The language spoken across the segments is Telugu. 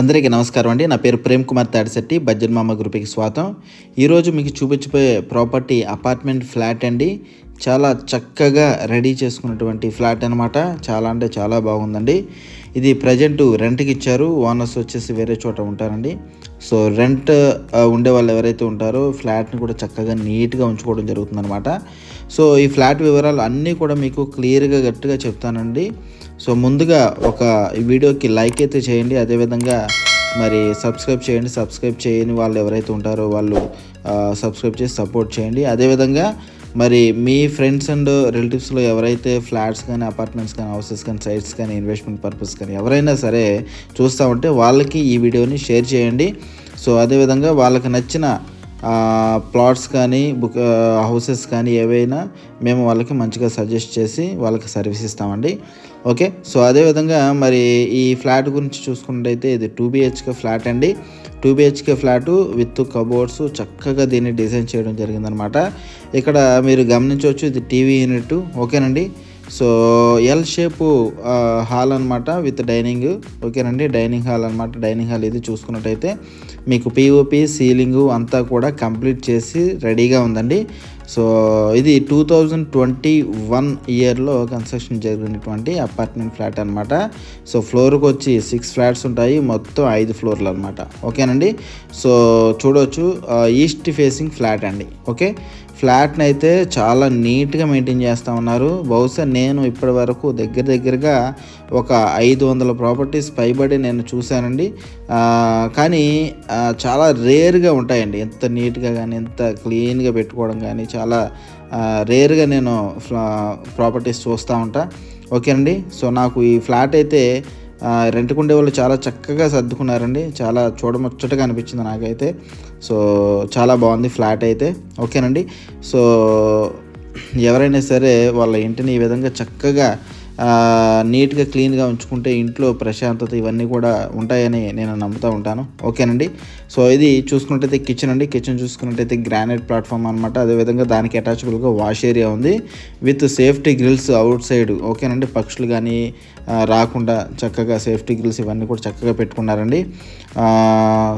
అందరికీ నమస్కారం అండి. నా పేరు ప్రేమ్ కుమార్ తాడిశెట్టి బజ్జన్ మామ గ్రూప్కి స్వాగతం. ఈరోజు మీకు చూపించబోయే ప్రాపర్టీ అపార్ట్మెంట్ ఫ్లాట్ అండి. చాలా చక్కగా రెడీ చేసుకున్నటువంటి ఫ్లాట్ అనమాట చాలా అంటే చాలా బాగుందండి. ఇది ప్రజెంట్ రెంట్కి ఇచ్చారు. ఓనర్స్ వచ్చేసి వేరే చోట ఉంటారండి. సో రెంట్ ఉండే వాళ్ళు ఎవరైతే ఉంటారో ఫ్లాట్ని కూడా చక్కగా నీట్గా ఉంచుకోవడం జరుగుతుందన్నమాట. సో ఈ ఫ్లాట్ వివరాలు అన్నీ కూడా మీకు క్లియర్గా గట్టిగా చెప్తానండి. సో ముందుగా ఒక వీడియోకి లైక్ అయితే చేయండి. అదేవిధంగా మరి సబ్స్క్రైబ్ చేయండి. సబ్స్క్రైబ్ చేయని వాళ్ళు ఎవరైతే ఉంటారో వాళ్ళు సబ్స్క్రైబ్ చేసి సపోర్ట్ చేయండి. అదేవిధంగా మరి మీ ఫ్రెండ్స్ అండ్ రిలేటివ్స్లో ఎవరైతే ఫ్లాట్స్ కానీ అపార్ట్మెంట్స్ కానీ హౌసెస్ కానీ సైట్స్ కానీ ఇన్వెస్ట్మెంట్ పర్పస్ కానీ ఎవరైనా సరే చూస్తూ ఉంటే వాళ్ళకి ఈ వీడియోని షేర్ చేయండి. సో అదేవిధంగా వాళ్ళకి నచ్చిన ప్లాట్స్ కానీ బుక్ హౌసెస్ కానీ ఏవైనా మేము వాళ్ళకి మంచిగా సజెస్ట్ చేసి వాళ్ళకి సర్వీస్ ఇస్తామండి. ఓకే? సో అదేవిధంగా మరి ఈ ఫ్లాట్ గురించి చూసుకున్నట్టయితే ఇది two B H K flat అండి. Two B H K flat with cupboards చక్కగా దీన్ని డిజైన్ చేయడం జరిగిందనమాట. ఇక్కడ మీరు గమనించవచ్చు ఇది టీవీ యూనిట్. ఓకేనండి? సో ఎల్ షేపు హాల్ అనమాట విత్ డైనింగ్ ఓకేనండి డైనింగ్ హాల్ అనమాట డైనింగ్ హాల్ ఇది చూసుకున్నట్టయితే మీకు పిఓపి సీలింగ్ అంతా కూడా కంప్లీట్ చేసి రెడీగా ఉందండి. సో ఇది టూ థౌజండ్ ట్వంటీ వన్ ఇయర్లో కన్స్ట్రక్షన్ జరిగినటువంటి అపార్ట్మెంట్ ఫ్లాట్ అనమాట సో ఫ్లోర్కి వచ్చి సిక్స్ ఫ్లాట్స్ ఉంటాయి. మొత్తం ఐదు ఫ్లోర్లు అనమాట ఓకేనండి సో చూడవచ్చు ఈస్ట్ ఫేసింగ్ ఫ్లాట్ అండి. ఓకే ఫ్లాట్ని అయితే చాలా నీట్గా మెయింటైన్ చేస్తూ ఉన్నారు. బహుశా నేను ఇప్పటి వరకు దగ్గర దగ్గరగా ఒక ఐదు వందల ప్రాపర్టీస్ పైబడి నేను చూశానండి. కానీ చాలా రేర్గా ఉంటాయండి. ఎంత నీట్గా కానీ ఎంత క్లీన్గా పెట్టుకోవడం కానీ చాలా రేర్గా నేను ఫ్లా ప్రాపర్టీస్ చూస్తూ ఉంటా. ఓకేనండి? సో నాకు ఈ ఫ్లాట్ అయితే రెంట్కుండే వాళ్ళు చాలా చక్కగా సర్దుకున్నారండి. చాలా చూడముచ్చటగా అనిపించింది నాకైతే. సో చాలా బాగుంది ఫ్లాట్ అయితే. ఓకేనండి? సో ఎవరైనా సరే వాళ్ళ ఇంటిని ఈ విధంగా చక్కగా నీట్గా క్లీన్గా ఉంచుకుంటే ఇంట్లో ప్రశాంతత ఇవన్నీ కూడా ఉంటాయని నేను నమ్ముతూ ఉంటాను. ఓకేనండి? సో ఇది చూసుకున్నట్టయితే కిచెన్ అండి. కిచెన్ చూసుకున్నట్టయితే గ్రానైట్ ప్లాట్ఫామ్ అనమాట అదేవిధంగా దానికి అటాచబుల్గా వాష్ ఏరియా ఉంది. With safety grills outside ఓకేనండి? పక్షులు కానీ రాకుండా చక్కగా సేఫ్టీ గ్రిల్స్ ఇవన్నీ కూడా చక్కగా పెట్టుకున్నారండి.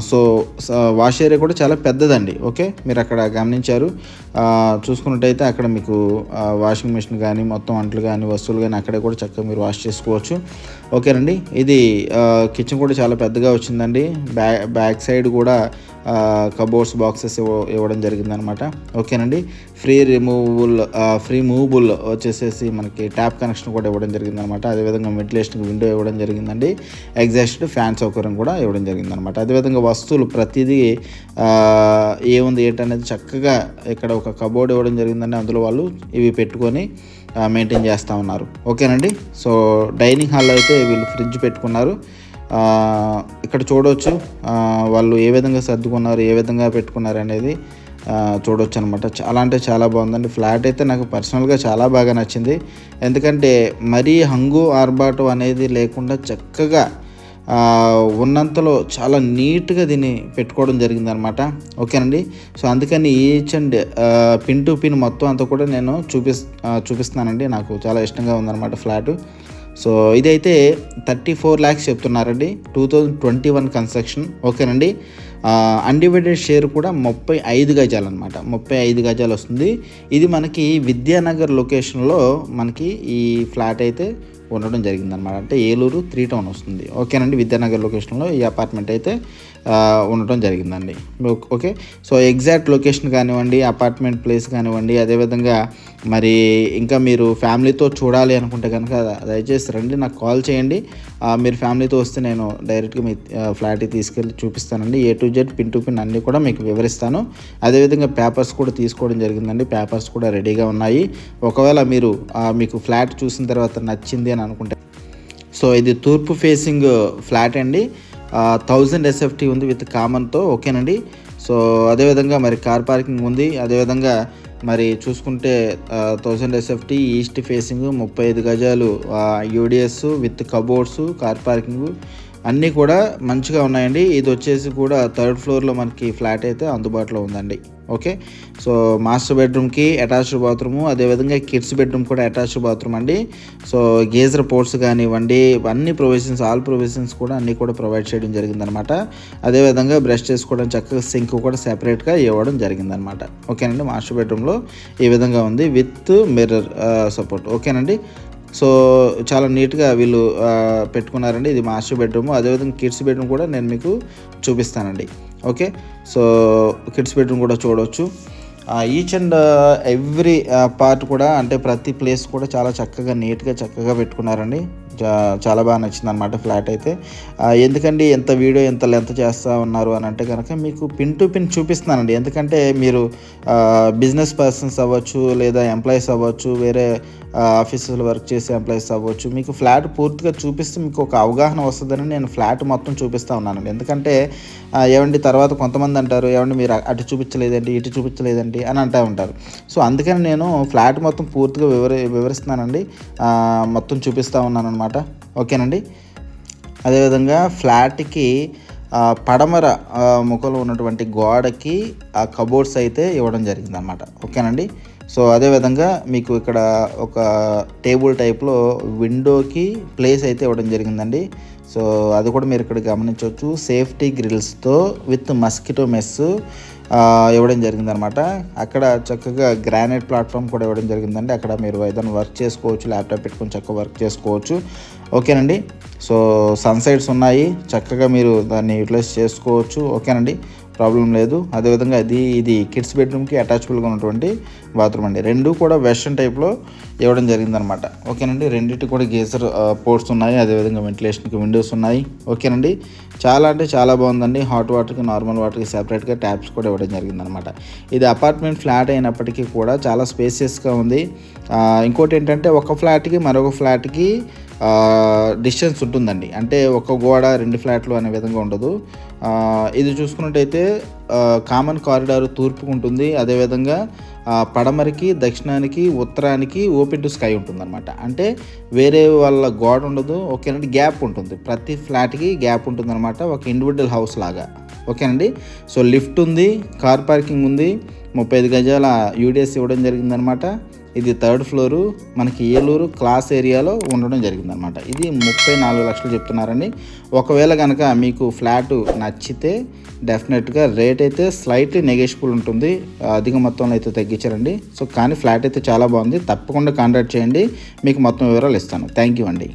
సో వాష్ ఏరియా కూడా చాలా పెద్దదండి. ఓకే? మీరు అక్కడ గమనించారు. చూసుకున్నట్టయితే అక్కడ మీకు వాషింగ్ మిషన్ కానీ మొత్తం అంట్లు కానీ వస్తువులు కానీ అక్కడే కూడా చక్కగా మీరు వాష్ చేసుకోవచ్చు. ఓకేనండి? ఇది కిచెన్ కూడా చాలా పెద్దగా వచ్చిందండి. బ్యాక్ బ్యాక్ సైడ్ కూడా కబోర్డ్స్ బాక్సెస్ ఇవ్వడం జరిగిందనమాట. ఓకేనండి? ఫ్రీ రిమూవబుల్ ఫ్రీ మూవబుల్ వచ్చేసేసి మనకి ట్యాప్ కనెక్షన్ కూడా ఇవ్వడం జరిగిందనమాట. అదేవిధంగా వెంటిలేషన్ విండో ఇవ్వడం జరిగిందండి. ఎగ్జాస్ట్ ఫ్యాన్ సౌకర్యం కూడా ఇవ్వడం జరిగిందనమాట. అదేవిధంగా వస్తువులు ప్రతిదీ ఏముంది ఏంటనేది చక్కగా ఇక్కడ ఒక కబోర్డ్ ఇవ్వడం జరిగిందండి. అందులో వాళ్ళు ఇవి పెట్టుకొని మెయింటైన్ చేస్తూ ఉన్నారు. ఓకేనండి? సో డైనింగ్ హాల్లో అయితే వీళ్ళు ఫ్రిడ్జ్ పెట్టుకున్నారు. ఇక్కడ చూడవచ్చు వాళ్ళు ఏ విధంగా సర్దుకున్నారు ఏ విధంగా పెట్టుకున్నారు అనేది చూడొచ్చు అనమాట చాలా అంటే చాలా బాగుందండి. ఫ్లాట్ అయితే నాకు పర్సనల్గా చాలా బాగా నచ్చింది. ఎందుకంటే మరీ హంగు ఆర్బాటు అనేది లేకుండా చక్కగా ఉన్నంతలో చాలా నీట్గా దీన్ని పెట్టుకోవడం జరిగిందనమాట ఓకేనండి? సో అందుకని each and pin to pin మొత్తం అంతా కూడా నేను చూపిస్ చూపిస్తున్నానండి. నాకు చాలా ఇష్టంగా ఉందన్నమాట ఫ్లాటు. సో ఇదైతే థర్టీ ఫోర్ ల్యాక్స్ చెప్తున్నారండి. Two thousand twenty one construction. ఓకేనండి? అన్డివైడెడ్ షేర్ కూడా ముప్పై ఐదు గజాలు అనమాట ముప్పై ఐదు గజాలు వస్తుంది ఇది మనకి విద్యానగర్ లొకేషన్లో మనకి ఈ ఫ్లాట్ అయితే ఉండడం జరిగింది అనమాట అంటే ఏలూరు త్రీ టౌన్ వస్తుంది. ఓకేనండి? విద్యానగర్ లొకేషన్లో ఈ అపార్ట్మెంట్ అయితే ఉండటం జరిగిందండి. ఓకే సో ఎగ్జాక్ట్ లొకేషన్ కానివ్వండి అపార్ట్మెంట్ ప్లేస్ కానివ్వండి అదేవిధంగా మరి ఇంకా మీరు ఫ్యామిలీతో చూడాలి అనుకుంటే కనుక దయచేసి రండి నాకు కాల్ చేయండి. మీరు ఫ్యామిలీతో వస్తే నేను డైరెక్ట్గా మీ ఫ్లాట్కి తీసుకెళ్ళి చూపిస్తానండి. A to Z pin to pin అన్నీ కూడా మీకు వివరిస్తాను. అదేవిధంగా పేపర్స్ కూడా తీసుకోవడం జరిగిందండి. పేపర్స్ కూడా రెడీగా ఉన్నాయి. ఒకవేళ మీరు మీకు ఫ్లాట్ చూసిన తర్వాత నచ్చింది అని అనుకుంటే. సో ఇది తూర్పు ఫేసింగ్ ఫ్లాట్ అండి. థౌజండ్ ఎస్ఎఫ్టీ ఉంది విత్ కామన్తో ఓకేనండి? సో అదేవిధంగా మరి కార్ పార్కింగ్ ఉంది. అదేవిధంగా మరి చూసుకుంటే థౌజండ్ ఎస్ఎఫ్టీ ఈస్ట్ ఫేసింగ్ ముప్పై ఐదు గజాలు UDS with cupboards car parking అన్నీ కూడా మంచిగా ఉన్నాయండి. ఇది వచ్చేసి కూడా థర్డ్ ఫ్లోర్లో మనకి ఫ్లాట్ అయితే అందుబాటులో ఉందండి. ఓకే సో మాస్టర్ బెడ్రూమ్కి అటాచ్డ్ బాత్రూమ్ అదేవిధంగా కిడ్స్ బెడ్రూమ్ కూడా అటాచ్డ్ బాత్రూమ్ అండి. సో గేజర్ పోర్ట్స్ కానివ్వండి అన్ని ప్రొవిజన్స్ ఆల్ ప్రొవిజన్స్ కూడా అన్నీ కూడా ప్రొవైడ్ చేయడం జరిగిందనమాట అదేవిధంగా బ్రష్ చేసుకోవడం చక్కగా సింక్ కూడా సెపరేట్గా ఇవ్వడం జరిగిందనమాట ఓకేనండి? మాస్టర్ బెడ్రూమ్లో ఈ విధంగా ఉంది విత్ మిర్రర్ సపోర్ట్ ఓకేనండి? సో చాలా నీట్గా వీళ్ళు uh, పెట్టుకున్నారండి. ఇది మాస్టర్ బెడ్రూమ్ అదేవిధంగా కిడ్స్ బెడ్రూమ్ కూడా నేను మీకు చూపిస్తానండి. ఓకే? సో కిడ్స్ బెడ్రూమ్ కూడా చూడవచ్చు ఈచ్ అండ్ ఎవ్రీ పార్ట్ కూడా అంటే ప్రతి ప్లేస్ కూడా చాలా చక్కగా నీట్గా చక్కగా పెట్టుకున్నారండి. చాలా బాగా నచ్చింది అనమాట ఫ్లాట్ అయితే. ఎందుకండి ఎంత వీడియో ఎంత లెంత్ చేస్తూ ఉన్నారు అని అంటే కనుక మీకు పిన్ టు పిన్ చూపిస్తున్నానండి. ఎందుకంటే మీరు బిజినెస్ పర్సన్స్ అవ్వచ్చు లేదా ఎంప్లాయీస్ అవ్వచ్చు వేరే ఆఫీసులో వర్క్ చేసే ఎంప్లాయీస్ అవ్వచ్చు. మీకు ఫ్లాట్ పూర్తిగా చూపిస్తే మీకు ఒక అవగాహన వస్తుందని నేను ఫ్లాట్ మొత్తం చూపిస్తూ ఉన్నానండి. ఎందుకంటే ఏమండి తర్వాత కొంతమంది అంటారు ఏమండి మీరు అటు చూపించలేదండి ఇటు చూపించలేదండి అని అంటూ ఉంటారు. సో అందుకని నేను ఫ్లాట్ మొత్తం పూర్తిగా వివరి వివరిస్తున్నానండి. మొత్తం చూపిస్తూ ఉన్నాను అనమాట ఓకేనండి? అదేవిధంగా ఫ్లాట్కి పడమర ముఖంలో ఉన్నటువంటి గోడకి ఆ కబోర్డ్స్ అయితే ఇవ్వడం జరిగింది అనమాట ఓకేనండి? సో అదేవిధంగా మీకు ఇక్కడ ఒక టేబుల్ టైప్లో విండోకి ప్లేస్ అయితే ఇవ్వడం జరిగిందండి. సో అది కూడా మీరు ఇక్కడ గమనించవచ్చు. సేఫ్టీ గ్రిల్స్తో విత్ మస్కిటో మెస్ ఇవ్వడం జరిగిందనమాట. అక్కడ చక్కగా గ్రానైట్ ప్లాట్ఫామ్ కూడా ఇవ్వడం జరిగిందండి. అక్కడ మీరు ఏదైనా వర్క్ చేసుకోవచ్చు ల్యాప్టాప్ పెట్టుకొని చక్కగా వర్క్ చేసుకోవచ్చు. ఓకేనండి. సో సన్సైడ్స్ ఉన్నాయి. చక్కగా మీరు దాన్ని యూటిలైజ్ చేసుకోవచ్చు. ఓకేనండి. ప్రాబ్లం లేదు. అదేవిధంగా అది ఇది కిడ్స్ బెడ్రూమ్కి అటాచబుల్గా ఉన్నటువంటి బాత్రూమ్ అండి. రెండు కూడా వెస్ట్రన్ టైప్లో ఇవ్వడం జరిగిందనమాట ఓకేనండి? రెండింటి కూడా గీజర్ పోర్ట్స్ ఉన్నాయి. అదేవిధంగా వెంటిలేషన్కి విండోస్ ఉన్నాయి. ఓకేనండి? చాలా అంటే చాలా బాగుందండి. హాట్ వాటర్కి నార్మల్ వాటర్కి సెపరేట్గా ట్యాప్స్ కూడా ఇవ్వడం జరిగిందనమాట ఇది అపార్ట్మెంట్ ఫ్లాట్ అయినప్పటికీ కూడా చాలా స్పేసియస్గా ఉంది. ఇంకోటి ఏంటంటే ఒక ఫ్లాట్కి మరొక ఫ్లాట్కి డిస్టెన్స్ ఉంటుందండి. అంటే ఒక గోడ రెండు ఫ్లాట్లు అనే విధంగా ఉండదు. ఇది చూసుకున్నట్టయితే కామన్ కారిడార్ తూర్పుకు ఉంటుంది. అదేవిధంగా పడమరికి దక్షిణానికి ఉత్తరానికి ఓపెన్ టు స్కై ఉంటుందన్నమాట. అంటే వేరే వాళ్ళ గోడ ఉండదు ఓకేనండి? గ్యాప్ ఉంటుంది. ప్రతి ఫ్లాట్కి గ్యాప్ ఉంటుందన్నమాట. ఒక ఇండివిజువల్ హౌస్ లాగా. ఓకేనండి? సో లిఫ్ట్ ఉంది కార్ పార్కింగ్ ఉంది. ముప్పై ఐదు గజాల యూడిఎస్ ఇవ్వడం జరిగిందనమాట ఇది థర్డ్ ఫ్లోరు. మనకి ఏలూరు క్లాస్ ఏరియాలో ఉండడం జరిగిందనమాట ఇది ముప్పై నాలుగు లక్షలు చెప్తున్నారండి. ఒకవేళ కనుక మీకు ఫ్లాట్ నచ్చితే డెఫినెట్గా రేట్ అయితే స్లైట్లీ నెగెషిబుల్ ఉంటుంది. అధిక మొత్తంలో అయితే తగ్గించారండి. సో కానీ ఫ్లాట్ అయితే చాలా బాగుంది. తప్పకుండా కాంటాక్ట్ చేయండి. మీకు మొత్తం వివరాలు ఇస్తాను. థ్యాంక్ యూ అండి.